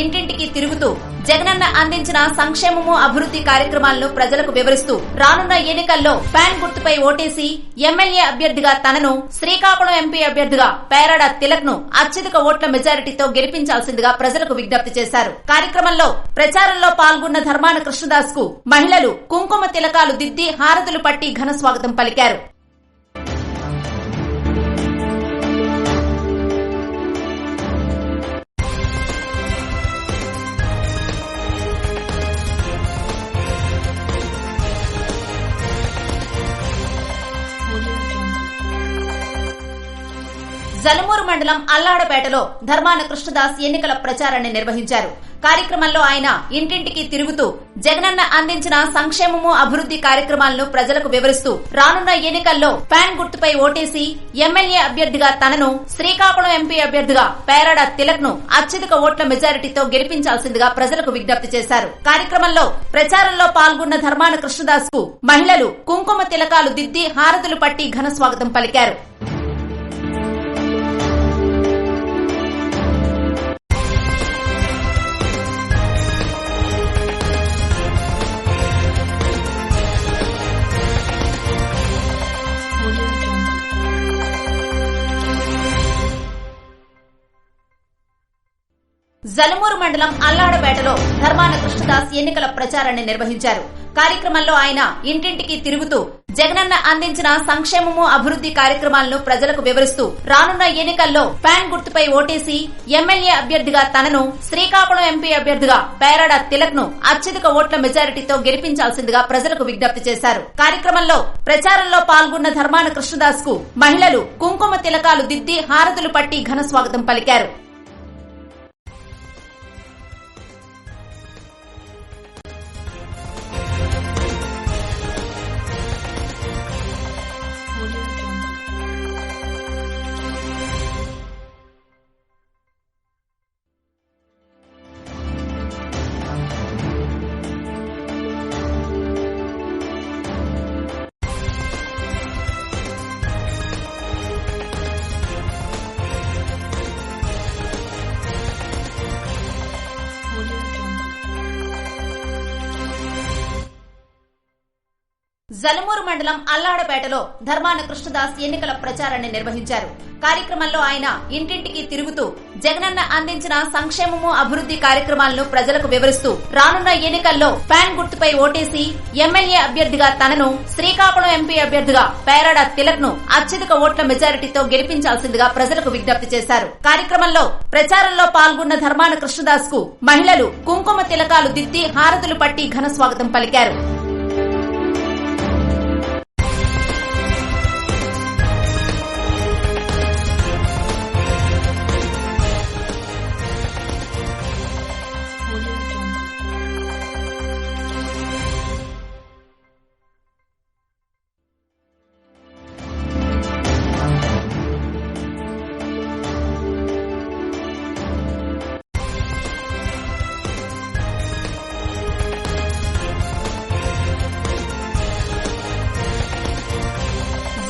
ఇంటింటికి తిరుగుతూ జగనన్న అందించిన సంక్షేమము అభివృద్ధి కార్యక్రమాలను ప్రజలకు వివరిస్తూ రానున్న ఎన్నికల్లో ఫ్యాన్ గుర్తుపై ఓటేసి ఎమ్మెల్యే అభ్యర్థిగా తనను శ్రీకాకుళం ఎంపీ అభ్యర్థిగా పేరాడ తిలక్ను అత్యధిక ఓట్ల మెజారిటీతో గెలిపించాల్సిందిగా ప్రజలకు విజ్ఞప్తి చేశారు. కార్యక్రమంలో ప్రచారంలో పాల్గొన్న ధర్మాన కృష్ణదాస్కు మహిళలు కుంకుమ తిలకాలు దిద్ది హారతులు పట్టి ఘన స్వాగతం పలికారు. జలమూరు మండలం అల్లాడపేటలో ధర్మాన కృష్ణదాస్ ఎన్నికల ప్రచారాన్ని నిర్వహించారు. కార్యక్రమంలో ఆయన ఇంటింటికి తిరుగుతూ జగనన్న అందించిన సంక్షేమము అభివృద్ధి కార్యక్రమాలను ప్రజలకు వివరిస్తూ రానున్న ఎన్నికల్లో ఫ్యాన్ గుర్తుపై ఓటేసి ఎమ్మెల్యే అభ్యర్థిగా తనను శ్రీకాకుళం ఎంపీ అభ్యర్థిగా పేరాడ తిలక్ను అత్యధిక ఓట్ల మెజారిటీతో గెలిపించాల్సిందిగా ప్రజలకు విజ్ఞప్తి చేశారు. కార్యక్రమంలో ప్రచారంలో పాల్గొన్న ధర్మాన కృష్ణదాస్కు మహిళలు కుంకుమ తిలకాలు దిద్ది హారతులు పట్టి ఘన స్వాగతం పలికారు. జలమూరు మండలం అల్లాడపేటలో ధర్మాన కృష్ణదాస్ ఎన్నికల ప్రచారాన్ని నిర్వహించారు. కార్యక్రమంలో ఆయన ఇంటింటికి తిరుగుతూ జగనన్న అందించిన సంక్షేమము అభివృద్ధి కార్యక్రమాలను ప్రజలకు వివరిస్తూ రానున్న ఎన్నికల్లో ఫ్యాన్ గుర్తుపై ఓటేసి ఎమ్మెల్యే అభ్యర్థిగా తనను శ్రీకాకుళం ఎంపీ అభ్యర్థిగా పేరాడ తిలక్ను అత్యధిక ఓట్ల మెజారిటీతో గెలిపించాల్సిందిగా ప్రజలకు విజ్ఞప్తి చేశారు. కార్యక్రమంలో ప్రచారంలో పాల్గొన్న ధర్మాన కృష్ణదాస్కు మహిళలు కుంకుమ తిలకాలు దిద్ది హారతులు పట్టి ఘన స్వాగతం పలికారు. జలమూరు మండలం అల్లాడపేటలో ధర్మాన కృష్ణదాస్ ఎన్నికల ప్రచారాన్ని నిర్వహించారు. కార్యక్రమంలో ఆయన ఇంటింటికి తిరుగుతూ జగనన్న అందించిన సంక్షేమము అభివృద్ధి కార్యక్రమాలను ప్రజలకు వివరిస్తూ రానున్న ఎన్నికల్లో ఫ్యాన్ గుర్తుపై ఓటేసి ఎమ్మెల్యే అభ్యర్థిగా తనను శ్రీకాకుళం ఎంపీ అభ్యర్థిగా పేరాడ తిలక్ను అత్యధిక ఓట్ల మెజారిటీతో గెలిపించాల్సిందిగా ప్రజలకు విజ్ఞప్తి చేశారు. కార్యక్రమంలో ప్రచారంలో పాల్గొన్న ధర్మాన కృష్ణదాస్కు మహిళలు కుంకుమ తిలకాలు దిద్ది హారతులు పట్టి ఘన స్వాగతం పలికారు.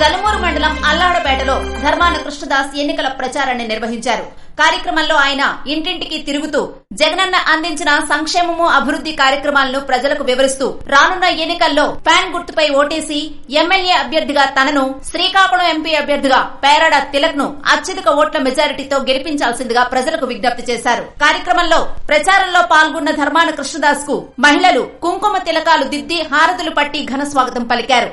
జలమూరు మండలం అల్లాడపేటలో ధర్మాన కృష్ణదాస్ ఎన్నికల ప్రచారాన్ని నిర్వహించారు. కార్యక్రమంలో ఆయన ఇంటింటికి తిరుగుతూ జగనన్న అందించిన సంక్షేమము అభివృద్ధి కార్యక్రమాలను ప్రజలకు వివరిస్తూ రానున్న ఎన్నికల్లో ఫ్యాన్ గుర్తుపై ఓటేసి ఎమ్మెల్యే అభ్యర్థిగా తనను శ్రీకాకుళం ఎంపీ అభ్యర్థిగా పేరాడ తిలక్ను అత్యధిక ఓట్ల మెజారిటీతో గెలిపించాల్సిందిగా ప్రజలకు విజ్ఞప్తి చేశారు. కార్యక్రమంలో ప్రచారంలో పాల్గొన్న ధర్మాన కృష్ణదాస్కు మహిళలు కుంకుమ తిలకాలు దిద్ది హారతులు పట్టి ఘన స్వాగతం పలికారు.